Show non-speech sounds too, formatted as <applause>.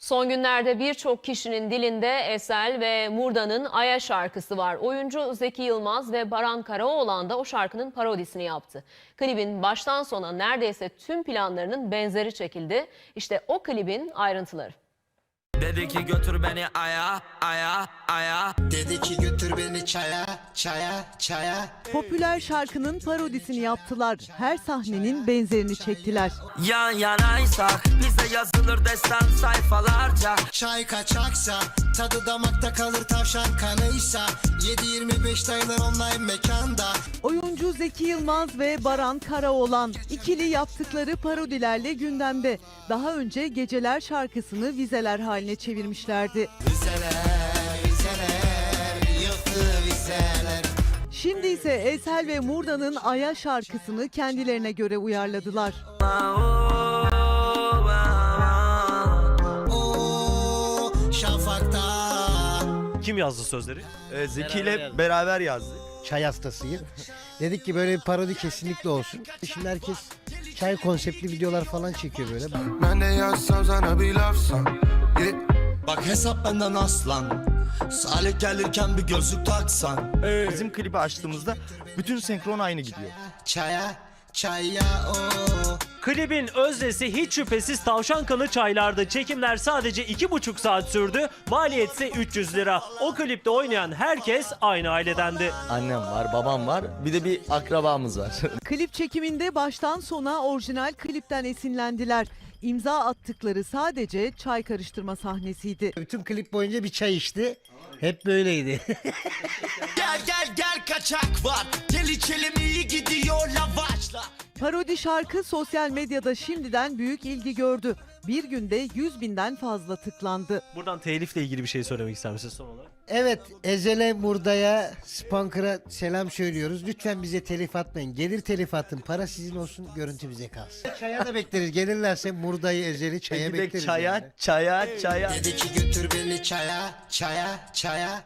Son günlerde birçok kişinin dilinde Esel ve Murda'nın Aya şarkısı var. Oyuncu Zeki Yılmaz ve Baran Karaoğlan da o şarkının parodisini yaptı. Klibin baştan sona neredeyse tüm planlarının benzeri çekildi. İşte o klibin ayrıntıları. Dedi ki götür beni aya aya aya Dedi ki götür beni çaya, çaya, çaya. Popüler şarkının parodisini yaptılar. Her sahnenin benzerini çektiler. Yan yanaysak bize yazılır destan sayfalarca Çay kaçaksa, tadı damakta kalır tavşan kanıysa. 7-25 dayılar online mekanda. Oyuncu Zeki Yılmaz ve Baran Karaoğlan ikili yaptıkları parodilerle gündemde. Daha önce Geceler şarkısını vizeler haline çevirmişlerdi. Vizeler, vizeler, yıktı vizeler. Şimdi ise Esel ve Murda'nın Aya şarkısını kendilerine göre uyarladılar. Kim yazdı sözleri? Ee, Zeki ile beraber yazdık. çay hastasıyım. Dedik ki böyle bir parodi kesinlikle olsun. Şimdi herkes çay konseptli videolar falan çekiyor böyle. Ben de yazsam sana bir lafsam. Bak hesap benden aslan. Salih gelirken bir gözlük taksan. Bizim klibi açtığımızda bütün senkron aynı gidiyor. Çaya, çaya o. Klibin öznesi hiç şüphesiz tavşan kanı çaylardı. Çekimler sadece 2,5 saat sürdü. Maliyetse 300 lira. O klipte oynayan herkes aynı ailedendi. Annem var, babam var. Bir de bir akrabamız var. <laughs> Klip çekiminde baştan sona orijinal klipten esinlendiler. İmza attıkları sadece çay karıştırma sahnesiydi. Bütün klip boyunca bir çay içti. Hep böyleydi. <laughs> Gel gel gel kaçak var. Gel içelim iyi gidiyor lavaşla. Parodi şarkı sosyal medyada şimdiden büyük ilgi gördü. Bir günde 100 binden fazla tıklandı. Buradan telifle ilgili bir şey söylemek ister misiniz son olarak? evet Ezel'e, Murda'ya, Spanker'a selam söylüyoruz. Lütfen bize telif atmayın. Gelir telif atın. Para sizin olsun, görüntü bize kalsın. Çaya da bekleriz. Gelirlerse Murda'yı, Ezel'i çaya Gidek bekleriz. çaya, yani. çaya, çaya. Dedi ki götür beni çaya, çaya, çaya.